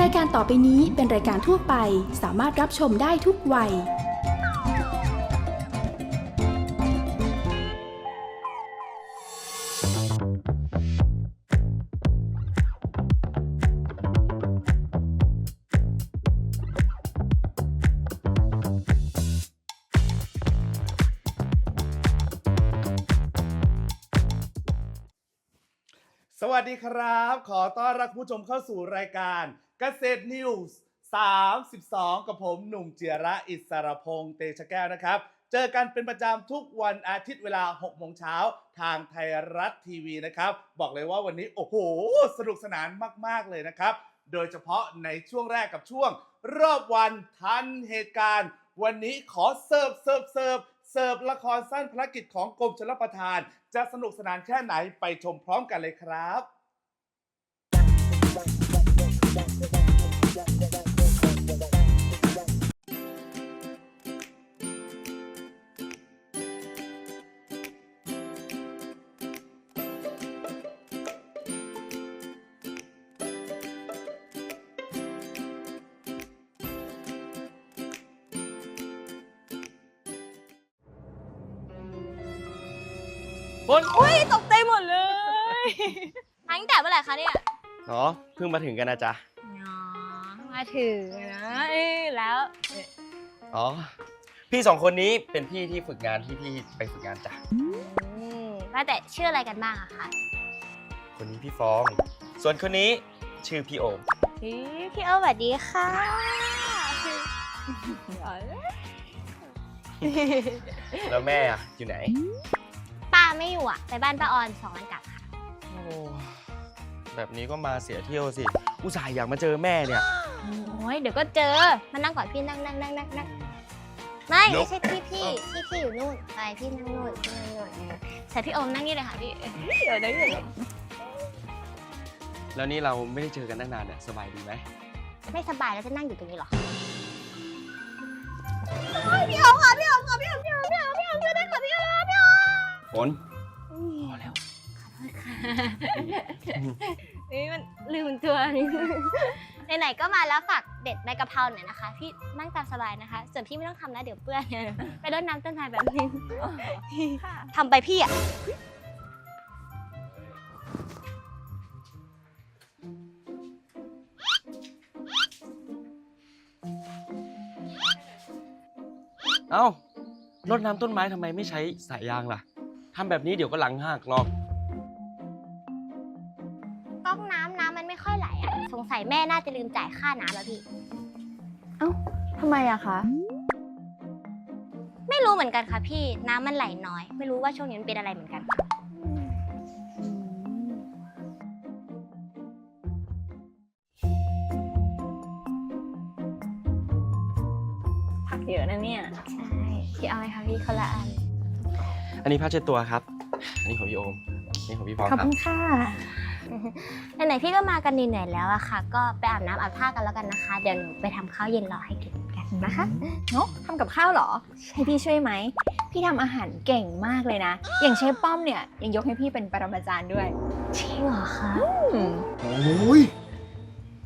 รายการต่อไปนี้เป็นรายการทั่วไป สามารถรับชมได้ทุกวัย สวัสดีครับ ขอต้อนรับคุณผู้ชมเข้าสู่รายการ เกษตรนิวส์32 กับผมหนุ่มเจียระอิสรพงษ์เตชะแก้วนะครับ เจอกันเป็นประจำทุกวันอาทิตย์เวลา 6 โมงเช้าทางไทยรัฐทีวีนะครับ บอกเลยว่าวันนี้ โอ้โห สนุกสนานมาก ๆ เลยนะครับ โดยเฉพาะในช่วงแรกกับช่วง รอบวันทันเหตุการณ์ วันนี้ขอเสิร์ฟเสิร์ฟเสิร์ฟเสิร์ฟละครสั้นภารกิจของกรมชลประทาน จะสนุกสนานแค่ไหนไปชมพร้อมกันเลยครับ บนอุ้ยตกใจหมดเลยมาตั้งแต่เมื่อไหร่คะเนี่ย เนาะเพิ่งมาถึงกันนะจ๊ะอ๋อ มาถึงนะเอ้ยแล้วเอ้ยอ๋อ พี่สองคนนี้เป็นพี่ที่ฝึกงานที่พี่ไปฝึกงานจ้ะ อืมว่าแต่ชื่ออะไรกันบ้างอะคะคนนี้พี่ฟอง ส่วนคนนี้ชื่อพี่โอมพี่พี่เอิร์ธสวัสดีค่ะชื่ออ๋อแล้วแม่อะอยู่ไหน ป้าไม่อยู่อะไปบ้านป้าออนสองวันกลับค่ะ โอ้แบบนี้ก็มาเสียเที่ยวสิ อุตส่าห์อยากมาเจอแม่เนี่ย โอ้ยเดี๋ยวก็เจอ มานั่งก่อนพี่นั่งนั่งนั่งนั่งนั่งไม่ไม่ใช่พี่พี่พี่พี่อยู่นู่นไปพี่นั่งนู่นพี่นั่งนู่นเออใส่พี่โอมนั่งนี่เลยค่ะพี่เดี๋ยวเดี๋ยวเดี๋ยวแล้วนี่เราไม่ได้เจอกันตั้งนานเนี่ยสบายดีไหมไม่สบายแล้วจะนั่งอยู่ตรงนี้เหรอพี่โอมค่ะพี่โอมค่ะพี่โอมพี่โอมพี่โอมพี่โอมช่วยด้วยค่ะพี่โอมพี่โอมฝนพอแล้วนี่มันลืมตัวนิดนึง ไหนๆก็มาแล้วฝากเด็ดใบกะเพราหน่อยนะคะ พี่นั่งตามสบายนะคะ ส่วนพี่ไม่ต้องทำนะเดี๋ยวเปื้อนไปรดน้ำต้นไม้แบบนึงทำไปพี่อะเอ้ารดน้ำต้นไม้ทำไมไม่ใช้สายยางล่ะทำแบบนี้เดี๋ยวก็หลังหักหรอกก๊ แม่น่าจะลืมจ่ายค่าน้ำแล้วพี่ทำไมอะคะ ไม่รู้เหมือนกันค่ะพี่ น้ำมันไหลน้อย ไม่รู้ว่าช่วงนี้มันเป็นอะไรเหมือนกัน ผักเยอะนะเนี่ย ใช่พี่เอาไหมคะพี่คนละอัน อันนี้ผ้าเช็ดตัวครับ อันนี้ของพี่โอมอันนี้ของพี่ฟองขคอบรับ คุณค่ะ ไหนๆพี่ก็มากันเหนื่อยๆแล้วอะค่ะ ก็ไปอาบน้ำอาบท่ากันแล้วกันนะคะ เดี๋ยวหนูไปทำข้าวเย็นรอให้กินกันนะคะ เนาะทำกับข้าวเหรอ ให้พี่ช่วยไหม พี่ทำอาหารเก่งมากเลยนะ อย่างเชฟป้อมเนี่ยยังยกให้พี่เป็นปรมาจารย์ด้วย จริงเหรอคะอืมโอ้ย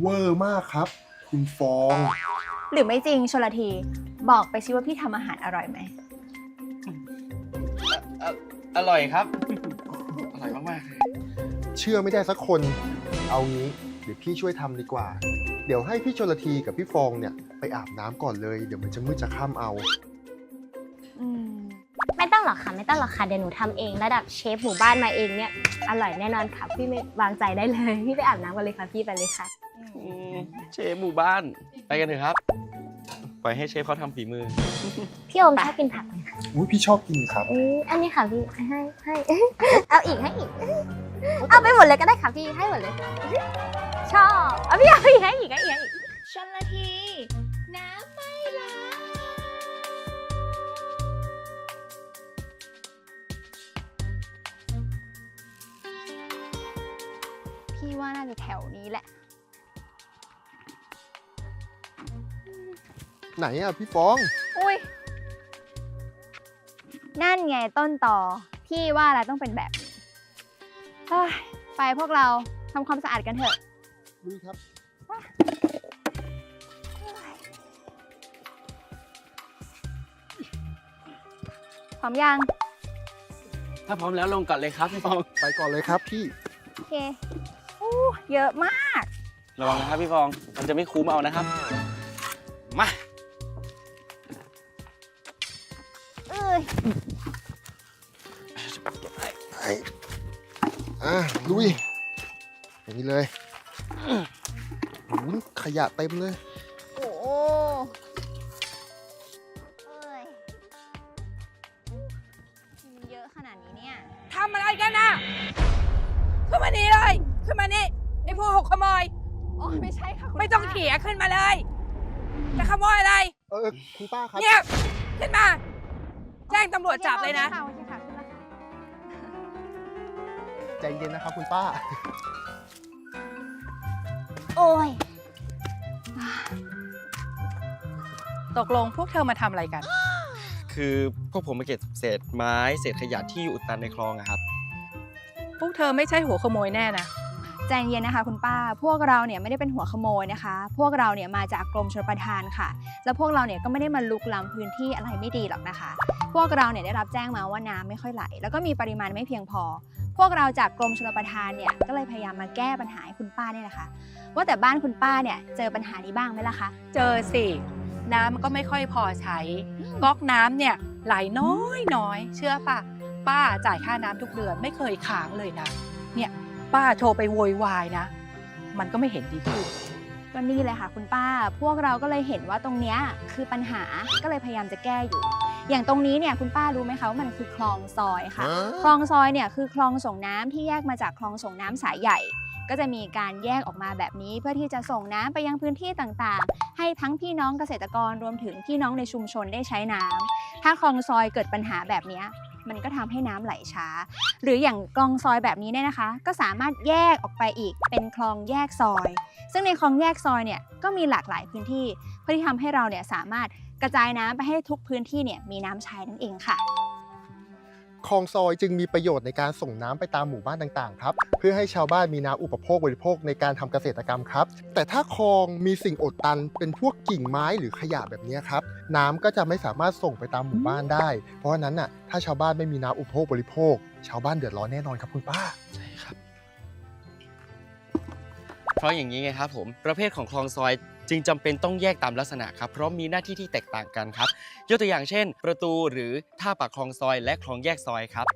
เวอร์มากครับ คุณฟอง หรือไม่จริงชลทีบอกไปสิว่าพี่ทำอาหารอร่อยไหม อร่อยครับ เชื่อไม่ได้สักคน เอางี้เดี๋ยวพี่ช่วยทำดีกว่า เดี๋ยวให้พี่ชลทีกับพี่ฟองเนี่ยไปอาบน้ำก่อนเลย เดี๋ยวมันจะมืดจะค่ำเอาอืมไม่ต้องหรอกค่ะไม่ต้องหรอกค่ะเดี๋ยวหนูทำเองระดับเชฟหมู่บ้านมาเองเนี่ยอร่อยแน่นอนค่ะพี่ไม่วางใจได้เลยพี่ไปอาบน้ำกันเลยค่ะพี่ไปเลยค่ะอืมเชฟหมู่บ้านไปกันเถอะครับปล่อยให้เชฟเขาทำฝีมือ พี่โอมชอบกินผักไหมคะอุ้ยพี่ชอบกินครับเอ้ยอันนี้ค่ะพี่ให้ให้เอาอีกให้อีก เอาไปหมดเลยก็ได้ค่ะพี่ให้หมดเลย ชอบเอาพี่เอาอีกให้อีกให้อีกให้อีกชลที น้ำไม่ไหลพี่ว่าน่าจะแถวนี้แหละ ไหนอะพี่ฟองอุ้ยนั่นไงต้นต่อพี่ว่าอะไรต้องเป็นแบบนี้ เฮ้ยไปพวกเราทำความสะอาดกันเถอะดูครับไพร้อมยัง ถ้าพร้อมแล้วลงก่อนเลยครับพี่ฟอง ไปก่อนเลยครับพี่ โอเคอู้เยอะมาก ระวังนะครับพี่ฟอง มันจะไม่คุ้มเอานะครับ มา เอ้ยไป อะลุยอย่างนี้เลยโอ้โหขยะเต็มเลย โอ้โหเอ้ยมันเยอะขนาดนี้เนี่ย ทำอะไรกันน่ะขึ้นมานี่เลย ขึ้นมานี่ไอ้พวกหกขโมยอ๋อไม่ใช่ค่ะคุณไม่ต้องป้าเถียขึ้นมาเลยจะขโมยอะไร เออคุณป้าครับ เงียบขึ้นมา แจ้งตำรวจจับเลยนะ โอเค ใจเย็นนะครับคุณป้า โอ้ย ตกลงพวกเธอมาทำอะไรกัน คือพวกผมมาเก็บเศษไม้เศษขยะที่อยู่อุดตันในคลองอะครับ พวกเธอไม่ใช่หัวขโมยแน่นะ ใจเย็นนะคะคุณป้า พวกเราเนี่ยไม่ได้เป็นหัวขโมยนะคะ พวกเราเนี่ยมาจากกรมชลประทานค่ะ แล้วพวกเราเนี่ยก็ไม่ได้มาลุกล้ำพื้นที่อะไรไม่ดีหรอกนะคะ พวกเราเนี่ยได้รับแจ้งมาว่าน้ำไม่ค่อยไหล แล้วก็มีปริมาณไม่เพียงพอพ วกเราจากกรมชลประทานเนี่ยก็เลยพยายามมาแก้ปัญหาให้คุณป้าเนี่ยนะคะว่าแต่บ้านคุณป้าเนี่ยเจอปัญหานี้บ้างไหมล่ะคะ เจอสิ น้ำมันก็ไม่ค่อยพอใช้ ก๊อกน้ำเนี่ยไหลน้อยน้อย เชื่อป่ะ ป้าจ่ายค่าน้ำทุกเดือนไม่เคยค้างเลยนะ เนี่ยป้าโทรไปโวยวายนะ มันก็ไม่เห็นดีขึ้นก็นี่เลยค่ะคุณป้า พวกเราก็เลยเห็นว่าตรงเนี้ยคือปัญหาก็เลยพยายามจะแก้อยู่ อย่างตรงนี้เนี่ยคุณป้ารู้ไหมคะว่ามันคือคลองซอยค่ะ คลองซอยเนี่ยคือคลองส่งน้ำที่แยกมาจากคลองส่งน้ำสายใหญ่ ก็จะมีการแยกออกมาแบบนี้ เพื่อที่จะส่งน้ำไปยังพื้นที่ต่างๆ ให้ทั้งพี่น้องเกษตรกรรวมถึงพี่น้องในชุมชนได้ใช้น้ำถ้าคลองซอยเกิดปัญหาแบบเนี้ยมันก็ทำให้น้ำไหลช้า หรืออย่างคลองซอยแบบนี้เนี่ยนะคะ ก็สามารถแยกออกไปอีกเป็นคลองแยกซอย ซึ่งในคลองแยกซอยเนี่ยก็มีหลากหลายพื้นที่ เพื่อที่ทำให้เราเนี่ยสามารถ กระจายน้ำไปให้ทุกพื้นที่เนี่ยมีน้ำใช้นั่นเองค่ะ คลองซอยจึงมีประโยชน์ในการส่งน้ำไปตามหมู่บ้านต่างๆครับ เพื่อให้ชาวบ้านมีน้ำอุปโภคบริโภคในการทำเกษตรกรรมครับ แต่ถ้าคลองมีสิ่งอดตันเป็นพวกกิ่งไม้หรือขยะแบบนี้ครับ น้ำก็จะไม่สามารถส่งไปตามหมู่บ้านได้ เพราะฉะนั้นน่ะถ้าชาวบ้านไม่มีน้ำอุปโภคบริโภค ชาวบ้านเดือดร้อนแน่นอนครับคุณป้า ใช่ครับ เพราะอย่างนี้ไงครับผม ประเภทของคลองซอย จึงจำเป็นต้องแยกตามลักษณะครับเพราะมีหน้าที่ที่แตกต่างกันครับ ยกตัวอย่างเช่น ประตูหรือท่าปากคลองซอย และคลองแยกซอยครับ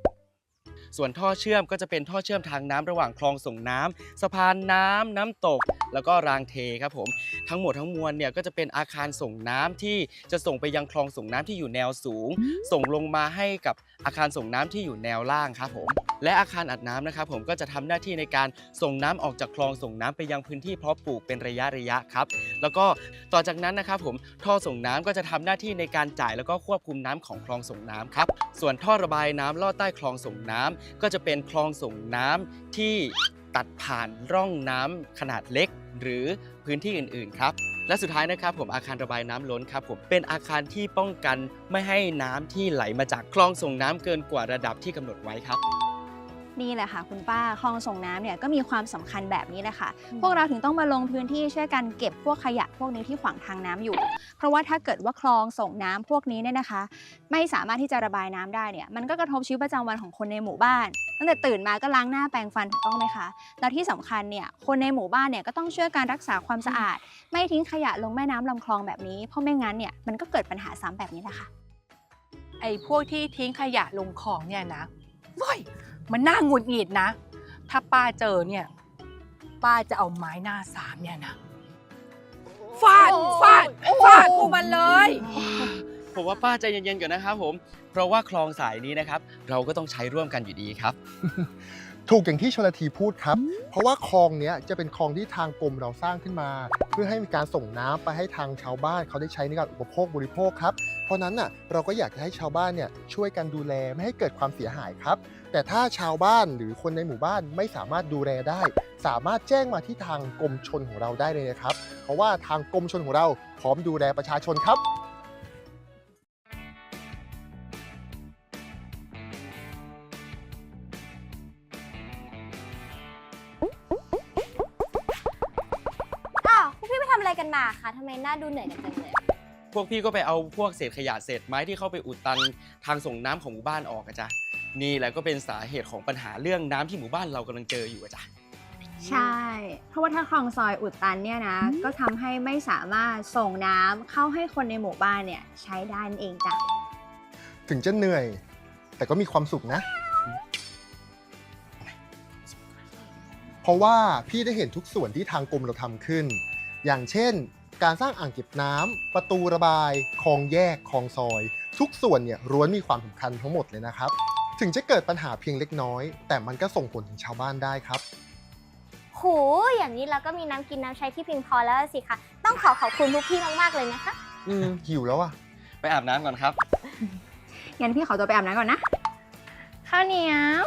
ส่วนท่อเชื่อมก็จะเป็นท่อเชื่อมทางน้ำระหว่างคลองส่งน้ำสะพานน้ำน้ำตก แล้วก็รางเทครับผม ทั้งหมดทั้งมวลเนี่ยก็จะเป็นอาคารส่งน้ำที่จะส่งไปยังคลองส่งน้ำที่อยู่แนวสูง ส่งลงมาให้กับอาคารส่งน้ำที่อยู่แนวล่างครับผม และอาคารอัดน้ำนะครับผมก็จะทำหน้าที่ในการส่งน้ำออกจากคลองส่งน้ำไปยังพื้นที่เพาะปลูกเป็นระยะระยะครับ แล้วก็ต่อจากนั้นนะครับผมท่อส่งน้ำก็จะทำหน้าที่ในการจ่ายแล้วก็ควบคุมน้ำของคลองส่งน้ำครับ ส่วนท่อระบายน้ำลอดใต้คลองส่งน้ำก็จะเป็นคลองส่งน้ำที่ตัดผ่านร่องน้ำขนาดเล็ก หรือพื้นที่อื่น ๆ ครับ และสุดท้ายนะครับผมอาคารระบายน้ำล้นครับผมเป็นอาคารที่ป้องกันไม่ให้น้ำที่ไหลมาจากคลองส่งน้ำเกินกว่าระดับที่กำหนดไว้ครับ นี่แหละค่ะคุณป้าคลองส่งน้ำเนี่ยก็มีความสำคัญแบบนี้แหละค่ะ พวกเราถึงต้องมาลงพื้นที่ช่วยกันเก็บพวกขยะพวกนี้ที่ขวางทางน้ำอยู่ เพราะว่าถ้าเกิดว่าคลองส่งน้ำพวกนี้เนี่ยนะคะ ไม่สามารถที่จะระบายน้ำได้เนี่ยมันก็กระทบชีวิตประจำวันของคนในหมู่บ้าน ตั้งแต่ตื่นมาก็ล้างหน้าแปรงฟันถูกต้องไหมคะ แล้วที่สำคัญเนี่ยคนในหมู่บ้านเนี่ยก็ต้องช่วยการรักษาความสะอาด ไม่ทิ้งขยะลงแม่น้ำลำคลองแบบนี้ เพราะไม่งั้นเนี่ยมันก็เกิดปัญหาซ้ำแบบนี้แหละค่ะ ไอ้พวกที่ทิ้งขยะลงคลองเนี่ยนะว้ย มันน่าหงุดหงิดนะ ถ้าป้าเจอเนี่ย ป้าจะเอาไม้หน้าสามเนี่ยนะฟาดฟาดฟาดพวกมันเลย ผมว่าป้าใจเย็นๆก่อนนะครับผม เพราะว่าคลองสายนี้นะครับ เราก็ต้องใช้ร่วมกันอยู่ดีครับ ถูกอย่างที่ชลทีพูดครับ เพราะว่าคลองเนี้ยจะเป็นคลองที่ทางกรมเราสร้างขึ้นมา เพื่อให้มีการส่งน้ำไปให้ทางชาวบ้านเขาได้ใช้ในการอุปโภคบริโภคครับ เพราะนั้นน่ะเราก็อยากจะให้ชาวบ้านเนี่ยช่วยกันดูแลไม่ให้เกิดความเสียหายครับ แต่ถ้าชาวบ้านหรือคนในหมู่บ้านไม่สามารถดูแลได้ สามารถแจ้งมาที่ทางกรมชนของเราได้เลยนะครับ เพราะว่าทางกรมชนของเราพร้อมดูแลประชาชนครับอ้าวพี่ไปทำอะไรกันมาคะทำไมหน้าดูเหนื่อยกันจังเลย พวกพี่ก็ไปเอาพวกเศษขยะเศษไม้ที่เข้าไปอุดตันทางส่งน้ำของหมู่บ้านออกอะจ้ะนี่แหละก็เป็นสาเหตุของปัญหาเรื่องน้ำที่หมู่บ้านเรากำลังเจออยู่อะจ้ะ ใช่ เพราะว่าถ้าคลองซอยอุดตันเนี่ยนะ ก็ทำให้ไม่สามารถส่งน้ำเข้าให้คนในหมู่บ้านเนี่ยใช้ได้นั่นเองจ้ะ ถึงจะเหนื่อย แต่ก็มีความสุขนะ เพราะว่าพี่ได้เห็นทุกส่วนที่ทางกรมเราทำขึ้น อย่างเช่น การสร้างอ่างเก็บน้ำประตูระบายคลองแยกคลองซอย ทุกส่วนเนี่ยล้วนมีความสำคัญทั้งหมดเลยนะครับ ถึงจะเกิดปัญหาเพียงเล็กน้อย แต่มันก็ส่งผลถึงชาวบ้านได้ครับโหอย่างนี้เราก็มีน้ำกินน้ำใช้ที่เพียงพอแล้วสิคะต้องขอขอบคุณพวกพี่มากๆเลยนะคะ อืมหิวแล้วอะไปอาบน้ำก่อนครับงั้นพี่ขอตัวไปอาบน้ำก่อนนะข้าวเหนียว